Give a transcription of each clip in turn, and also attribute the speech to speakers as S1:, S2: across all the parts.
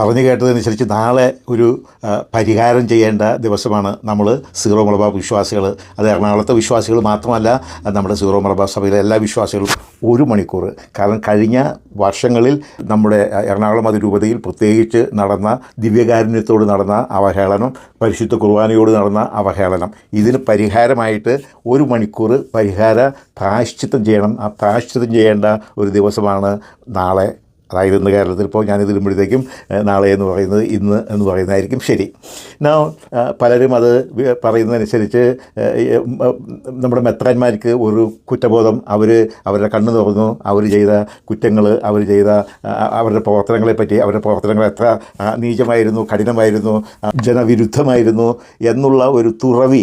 S1: പറഞ്ഞു കേട്ടതനുസരിച്ച് നാളെ ഒരു പരിഹാരം ചെയ്യേണ്ട ദിവസമാണ് നമ്മൾ സീറോ മലബാർ വിശ്വാസികൾ അത് എറണാകുളത്തെ വിശ്വാസികൾ മാത്രമല്ല നമ്മുടെ സീറോ മലബാർ സഭയിലെ എല്ലാ വിശ്വാസികളും ഒരു മണിക്കൂർ കാരണം കഴിഞ്ഞ വർഷങ്ങളിൽ നമ്മുടെ എറണാകുളം അതിരൂപതയിൽ പ്രത്യേകിച്ച് നടന്ന ദിവ്യകാരുണ്യത്തോട് നടന്ന അവഹേളനം പരിശുദ്ധ കുർബാനയോട് നടന്ന അവഹേളനം ഇതിന് പരിഹാരമായിട്ട് ഒരു മണിക്കൂർ പരിഹാര പ്രായശ്ചിത്തം ചെയ്യണം. ആ പ്രായശ്ചിത്തം ചെയ്യേണ്ട ഒരു ദിവസമാണ് നാളെ അതായത് ഇന്ന് കേരളത്തിൽ ഇപ്പോൾ ഏഹ്, നാളെ എന്ന് പറയുന്നത് ഇന്ന് എന്ന് പറയുന്നതായിരിക്കും. ശരി. നാ പലരും അത് പറയുന്നതനുസരിച്ച് നമ്മുടെ മെത്രാന്മാർക്ക് ഒരു കുറ്റബോധം. അവർ അവരുടെ കണ്ണ് തുറന്നു. അവർ ചെയ്ത കുറ്റങ്ങൾ അവർ ചെയ്ത അവരുടെ പ്രവർത്തനങ്ങളെപ്പറ്റി അവരുടെ പ്രവർത്തനങ്ങൾ എത്ര നീചമായിരുന്നു കഠിനമായിരുന്നു ജനവിരുദ്ധമായിരുന്നു എന്നുള്ള ഒരു തുറവി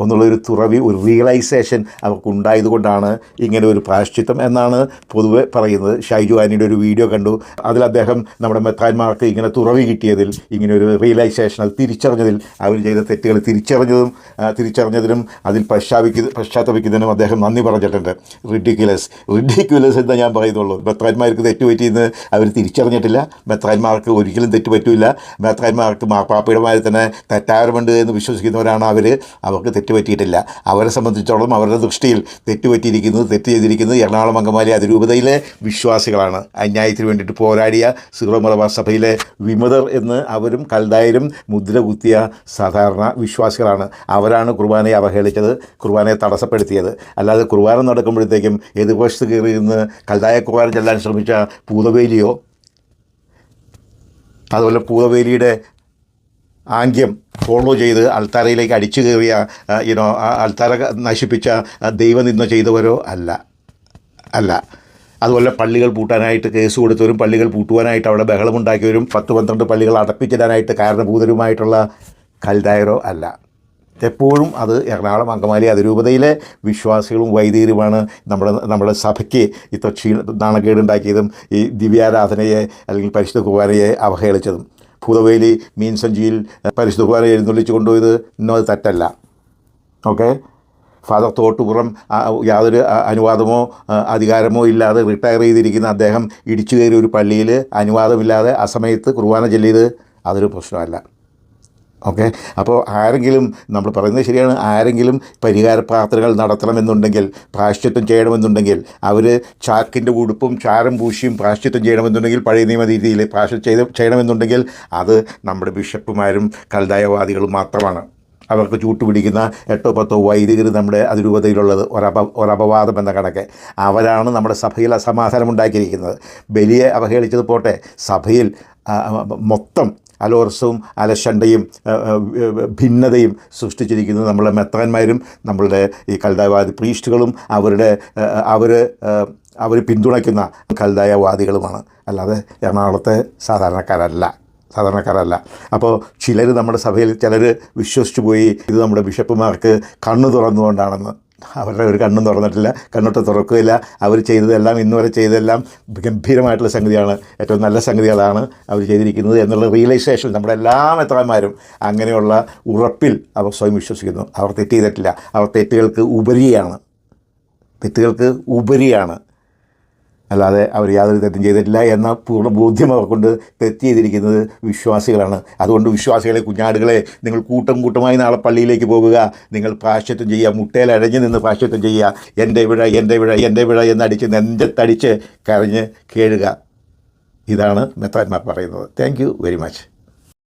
S1: ഒന്നുള്ളൊരു തുറവി ഒരു റിയലൈസേഷൻ അവർക്കുണ്ടായതുകൊണ്ടാണ് ഇങ്ങനെ ഒരു പ്രായശ്ചിത്തം എന്നാണ് പൊതുവെ പറയുന്നത്. ഷൈജു ആനിയുടെ ഒരു വീഡിയോ കണ്ടു. അതിൽ അദ്ദേഹം നമ്മുടെ മെത്താന്മാർക്ക് ഇങ്ങനെ തുറവി കിട്ടിയതിൽ ഇങ്ങനെ ഒരു റിയലൈസേഷൻ അത് തിരിച്ചറിഞ്ഞതിൽ അവർ ചെയ്ത തെറ്റുകൾ തിരിച്ചറിഞ്ഞതും തിരിച്ചറിഞ്ഞതിനും അതിൽ പശ്ചാപിക്ക പശ്ചാത്തപിക്കുന്നതിനും അദ്ദേഹം നന്ദി പറഞ്ഞിട്ടുണ്ട്. റിഡിക്കുലസ് റിഡിക്കുലസ് എന്ന് ഞാൻ പറയുന്നുള്ളൂ. മെത്രാന്മാർക്ക് തെറ്റുപറ്റിയെന്ന് അവർ തിരിച്ചറിഞ്ഞിട്ടില്ല. മെത്രാന്മാർക്ക് ഒരിക്കലും തെറ്റ് പറ്റില്ല മെത്രാന്മാർക്ക് മാപ്പാപ്പയുടെ മാതിരി തന്നെ തെറ്റാരമുണ്ട് എന്ന് വിശ്വസിക്കുന്നവരാണ് അവർ അവർക്ക് തെറ്റ് പറ്റിയിട്ടില്ല അവരെ സംബന്ധിച്ചോളം അവരുടെ ദൃഷ്ടിയിൽ തെറ്റുപറ്റിയിരിക്കുന്നത് തെറ്റ് ചെയ്തിരിക്കുന്നത് എറണാകുളം അങ്കമാലി അതിരൂപതയിലെ വിശ്വാസികളാണ്. അന്യായത്തിന് വേണ്ടിയിട്ട് പോരാടിയ സീറോ മലബാർ സഭയിലെ വിമതർ എന്ന് അവരും കൽദായരും മുദ്ര കുത്തിയ സാധാരണ വിശ്വാസികളാണ്. അവരാണ് കുർബാനയെ അവഹേളിച്ചത് കുർബാനയെ തടസ്സപ്പെടുത്തിയത്. അല്ലാതെ കുർബാന നടക്കുമ്പോഴത്തേക്കും എതിർവശത്ത് കയറി നിന്ന് കൽദായ കുർബാന ചെല്ലാൻ ശ്രമിച്ച പൂതവേലിയോ അതുപോലെ പൂതവേലിയുടെ ആംഗ്യം ഫോളോ ചെയ്ത് അൾത്താരയിലേക്ക് അടിച്ചു കയറിയ യുനോ അൾത്താര നശിപ്പിച്ച ദൈവം ദൈവനിന്ദ ചെയ്തവരോ അല്ല. അല്ല. അതുപോലെ പള്ളികൾ പൂട്ടാനായിട്ട് കേസ് കൊടുത്തവരും പള്ളികൾ പൂട്ടുവാനായിട്ട് അവിടെ ബഹളമുണ്ടാക്കിയവരും പത്ത് പന്ത്രണ്ട് പള്ളികൾ അടപ്പിച്ചിടാനായിട്ട് കാരണഭൂതരുമായിട്ടുള്ള കൽദായരോ അല്ല. എപ്പോഴും അത് എറണാകുളം അങ്കമാലി അതിരൂപതയിലെ വിശ്വാസികളും വൈദികരുമാണ് നമ്മുടെ നമ്മുടെ സഭയ്ക്ക് ഇത്ര ക്ഷീണ നാണക്കേടുണ്ടാക്കിയതും ഈ ദിവ്യാരാധനയെ അല്ലെങ്കിൽ പരിശുദ്ധ കുർബാനയെ അവഹേളിച്ചതും. ഭൂതവേലി മീൻ സഞ്ചിയിൽ പരിശുദ്ധ കുമാരെ എഴുന്നള്ളിച്ച് കൊണ്ടുപോയത് ഇന്നും അത് തെറ്റല്ല. ഓക്കെ? ഫാദർ തോട്ടുപുറം യാതൊരു അനുവാദമോ അധികാരമോ ഇല്ലാതെ റിട്ടയർ ചെയ്തിരിക്കുന്ന അദ്ദേഹം ഇടിച്ചു കയറി ഒരു പള്ളിയിൽ അനുവാദമില്ലാതെ അസമയത്ത് കുർബാന ചെല്ലിയത് അതൊരു പ്രശ്നമല്ല. ഓക്കെ? അപ്പോൾ ആരെങ്കിലും നമ്മൾ പറയുന്നത് ശരിയാണ് ആരെങ്കിലും പരിഹാര പ്രാർത്ഥനകൾ നടത്തണമെന്നുണ്ടെങ്കിൽ പ്രാശ്ചിത്വം ചെയ്യണമെന്നുണ്ടെങ്കിൽ അവർ ചാക്കിന്റെ ഉടുപ്പും ചാരം പൂശിയും പ്രാശ്ചിത്വം ചെയ്യണമെന്നുണ്ടെങ്കിൽ പഴയ നിയമ രീതിയിൽ പ്രാശ്ചിത്വം ചെയ്ത് ചെയ്യണമെന്നുണ്ടെങ്കിൽ അത് നമ്മുടെ ബിഷപ്പുമാരും കൽദായവാദികളും മാത്രമാണ്. അവർക്ക് ചൂട്ടുപിടിക്കുന്ന എട്ടോ പത്തോ വൈദികർ നമ്മുടെ അതിരൂപതയിലുള്ളത് ഒരപ ഒരപവാദം എന്ന കണക്ക്. അവരാണ് നമ്മുടെ സഭയിൽ അസമാധാനം ഉണ്ടാക്കിയിരിക്കുന്നത്. ബലിയെ അവഹേളിച്ചത് പോട്ടെ സഭയിൽ മൊത്തം അലോർസവും അലശണ്ടയും ഭിന്നതയും സൃഷ്ടിച്ചിരിക്കുന്നത് നമ്മളെ മെത്രാന്മാരും നമ്മളുടെ ഈ കൽതാവാദി പ്രീസ്റ്റുകളും അവരുടെ അവർ അവർ പിന്തുണയ്ക്കുന്ന കൽതായവാദികളുമാണ് അല്ലാതെ എറണാകുളത്തെ സാധാരണക്കാരല്ല സാധാരണക്കാരല്ല. അപ്പോൾ ചിലർ നമ്മുടെ സഭയിൽ ചിലർ വിശ്വസിച്ചു പോയി ഇത് നമ്മുടെ ബിഷപ്പുമാർക്ക് കണ്ണു തുറന്നുകൊണ്ടാണെന്ന് അവരുടെ ഒരു കണ്ണും തുറന്നിട്ടില്ല കണ്ണൊട്ട് തുറക്കുകയില്ല. അവർ ചെയ്തതെല്ലാം ഇന്ന് വരെ ചെയ്തതെല്ലാം ഗംഭീരമായിട്ടുള്ള സംഗതിയാണ്. ഏറ്റവും നല്ല സംഗതികളാണ് അവർ ചെയ്തിരിക്കുന്നത് എന്നുള്ള റിയലൈസേഷൻ നമ്മുടെ എല്ലാ മെത്രാന്മാരും അങ്ങനെയുള്ള ഉറപ്പിൽ അവർ സ്വയം വിശ്വസിക്കുന്നു. അവർ തെറ്റ് ചെയ്തിട്ടില്ല. അവർ തെറ്റുകൾക്ക് ഉപരിയാണ്. തെറ്റുകൾക്ക് ഉപരിയാണ്. അല്ലാതെ അവർ യാതൊരു തെറ്റും ചെയ്തിട്ടില്ല എന്ന പൂർണ ബോധ്യം അവർക്കൊണ്ട്. തെറ്റ് ചെയ്തിരിക്കുന്നത് വിശ്വാസികളാണ്. അതുകൊണ്ട് വിശ്വാസികളെ കുഞ്ഞാടുകളെ നിങ്ങൾ കൂട്ടം കൂട്ടമായി നാളെ പള്ളിയിലേക്ക് പോകുക. നിങ്ങൾ പ്രാശ്ചത്വം ചെയ്യുക. മുട്ടയിൽ അഴഞ്ഞു നിന്ന് പ്രാശ്ചത്വം ചെയ്യുക. എന്റെ വിഴ എന്റെ വിഴ എന്റെ വിഴ എന്നടിച്ച് നെഞ്ചത്തടിച്ച് കരഞ്ഞ് കേഴുക. ഇതാണ് മെത്താന്മാർ പറയുന്നത്. Thank very much